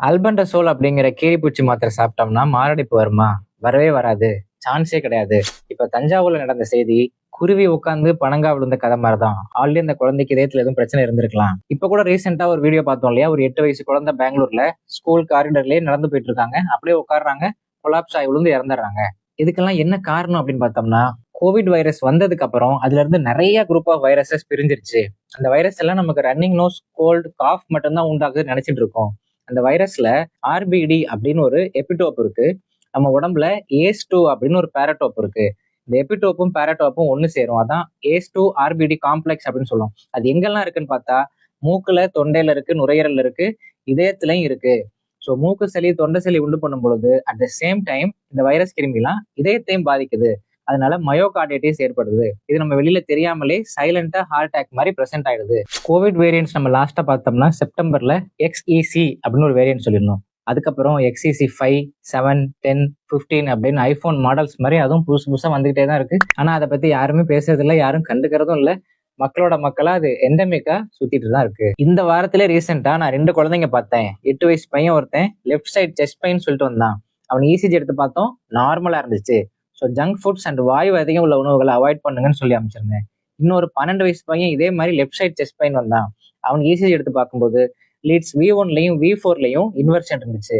Albendazole அப்படிங்கிற கீரிப்பூச்சி மாத்திரை சாப்பிட்டோம்னா மாரடைப்பு வருமா? வரவே வராது. சான்ஸே கிடையாது. இப்ப தஞ்சாவூர்ல நடந்த செய்தி குருவி உட்காந்து பனங்கா விழுந்த கதை மாதிரி தான் ஆல்ரெடி அந்த குழந்தைக்கு இதயத்துல எதுவும் பிரச்சனை இருந்திருக்கலாம். இப்ப கூட ரீசெண்டா ஒரு வீடியோ பார்த்தோம் இல்லையா? ஒரு எட்டு வயசு குழந்தை பெங்களூர்ல ஸ்கூல் காரிடர்லயே நடந்து போயிட்டு இருக்காங்க அப்படியே உட்காடுறாங்க கொலாப்ஸ் ஆகி விழுந்து இறந்துடுறாங்க. இதுக்கெல்லாம் என்ன காரணம் அப்படின்னு பார்த்தோம்னா கோவிட் வைரஸ் வந்ததுக்கு அப்புறம் அதுல இருந்து நிறைய குரூப் ஆஃப் வைரஸஸ் பிரிஞ்சிருச்சு. அந்த வைரஸ் எல்லாம் நமக்கு ரன்னிங் நோஸ் கோல்டு காஃப் மட்டும்தான் உண்டாகுதுன்னு நினைச்சிட்டு இருக்கோம். அந்த வைரஸ்ல ஆர்பிடி அப்படின்னு ஒரு எபிடோப் இருக்கு. நம்ம உடம்புல ஏஸ் டூ அப்படின்னு ஒரு பேரட்டோப் இருக்கு. இந்த எபிடோப்பும் பேரட்டோப்பும் ஒன்று சேரும். அதான் ஏஸ் டூ ஆர்பிடி காம்ப்ளெக்ஸ் அப்படின்னு சொல்லுவோம். அது எங்கெல்லாம் இருக்குன்னு பார்த்தா மூக்குல தொண்டையில இருக்கு நுரையீரல் இருக்கு இதயத்திலையும் இருக்கு. ஸோ மூக்கு சளி தொண்டை சளி உண்டு பண்ணும் பொழுது அட் த சேம் டைம் இந்த வைரஸ் கிருமிலாம் இதயத்தையும் பாதிக்குது. அதனால மயோகார்டைட்டிஸ் ஏற்படுது. இது நம்ம வெளியில தெரியாமலே சைலண்டா ஹார்ட் அட்டாக் மாதிரி பிரசென்ட் ஆயிடுது. கோவிட் வேரியன்ட்ஸ் நம்ம லாஸ்டா பார்த்தோம்னா செப்டம்பர்ல எக்ஸ்இசி அப்படின்னு ஒரு வேரியன்ட் சொல்லியிருந்தோம். அதுக்கப்புறம் XC five seven ten fifteen அப்படின்னு ஐஃபோன் மாடல்ஸ் மாதிரி அதுவும் புதுசு புதுசாக வந்துகிட்டே தான் இருக்கு. ஆனால் அதை பற்றி யாருமே பேசுறதில்ல யாரும் கண்டுக்கிறதும் இல்லை. மக்களோட மக்களா அது எண்டமிக்கா சுத்திட்டு தான் இருக்கு. இந்த வாரத்துல ரீசெண்டா நான் ரெண்டு குழந்தைங்க பார்த்தேன். எட்டு வயசு பையன் ஒருத்தன் லெஃப்ட் சைட் செஸ்ட் பெயின் சொல்லிட்டு வந்தான். அவன் இசிஜி எடுத்து பார்த்தோம் நார்மலா இருந்துச்சு. ஸோ ஜங்க் ஃபுட்ஸ் அண்ட் வாயு அதிகம் உள்ள உணவுகளை அவாய்ட் பண்ணுங்கன்னு சொல்லி அமைச்சிருந்தேன் இன்னொரு பன்னெண்டு வயசு பையன் இதே மாதிரி லெஃப்ட் சைட் செஸ்ட் பெயின் வந்தான். அவனுக்கு இசிஜி எடுத்து பார்க்கும்போது லீட்ஸ் வி ஒன்லையும் வி ஃபோர்லையும் இன்வெர்ஷன் இருந்துச்சு.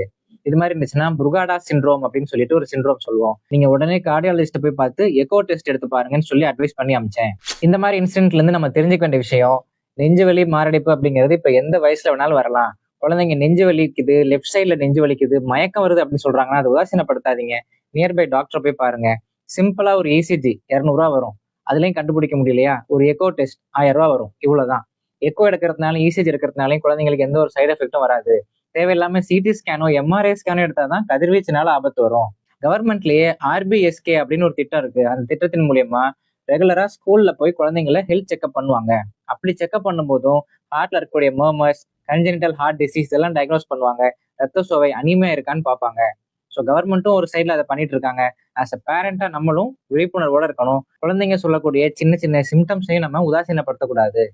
இது மாதிரி இருந்துச்சுன்னா புருகாடா சிண்ட்ரோம் அப்படின்னு சொல்லிட்டு ஒரு சிண்ட்ரோம் சொல்லுவோம். நீங்க உடனே கார்டியாலஜிஸ்ட் போய் பார்த்து எக்கோ டெஸ்ட் எடுத்து பாருங்கன்னு சொல்லி அட்வைஸ் பண்ணி அமைச்சேன் இந்த மாதிரி இன்சிடென்ட்ல இருந்து நம்ம தெரிஞ்சுக்க வேண்டிய விஷயம் நெஞ்சு வலி மாரடைப்பு அப்படிங்கிறது இப்ப எந்த வயசுல வேணாலும் வரலாம். குழந்தைங்க நெஞ்சு வலிக்குது லெஃப்ட் சைட்ல நெஞ்சு வலிக்குது மயக்கம் வருது அப்படின்னு சொல்றாங்கன்னா அது உதாசீனப்படுத்தாதீங்க. நியர்பை டாக்டர் போய் பாருங்க. சிம்பிளா ஒரு இசிஜி இரநூறுவா வரும். அதுலயும் கண்டுபிடிக்க முடியலையா? ஒரு எக்கோ டெஸ்ட் ஆயிரம் ரூபா வரும். இவ்வளவுதான். எக்கோ எடுக்கிறதுனால இசிஜி எடுக்கிறதுனாலையும் குழந்தைங்களுக்கு எந்த ஒரு சைடு எஃபெக்டும் வராது. தேவையில்லாம சிடி ஸ்கேனோ எம்ஆர்ஐ ஸ்கேனோ எடுத்தாதான் கதிர்வீச்சினால ஆபத்து வரும். கவர்மெண்ட்லயே ஆர்பிஎஸ்கே அப்படின்னு ஒரு திட்டம் இருக்கு. அந்த திட்டத்தின் மூலியமா ரெகுலரா ஸ்கூல்ல போய் குழந்தைங்கள ஹெல்த் செக்அப் பண்ணுவாங்க. அப்படி செக்அப் பண்ணும்போதும் ஹார்ட்ல இருக்கக்கூடிய மர்மர்ஸ் கன்ஜெனிட்டல் ஹார்ட் டிசீஸ் எல்லாம் டயக்னோஸ் பண்ணுவாங்க. ரத்த சோவை அனிமையா இருக்கான்னு பார்ப்பாங்க. ஸோ கவர்மெண்ட்டும் ஒரு சைடில் அதை பண்ணிட்டு இருக்காங்க ஆஸ் அ பேரண்டா நம்மளும் விழிப்புணர்வோட இருக்கணும். குழந்தைங்க சொல்லக்கூடிய சின்ன சின்ன சிம்டம்ஸையும் நம்ம உதாசீனப்படுத்தக்கூடாது.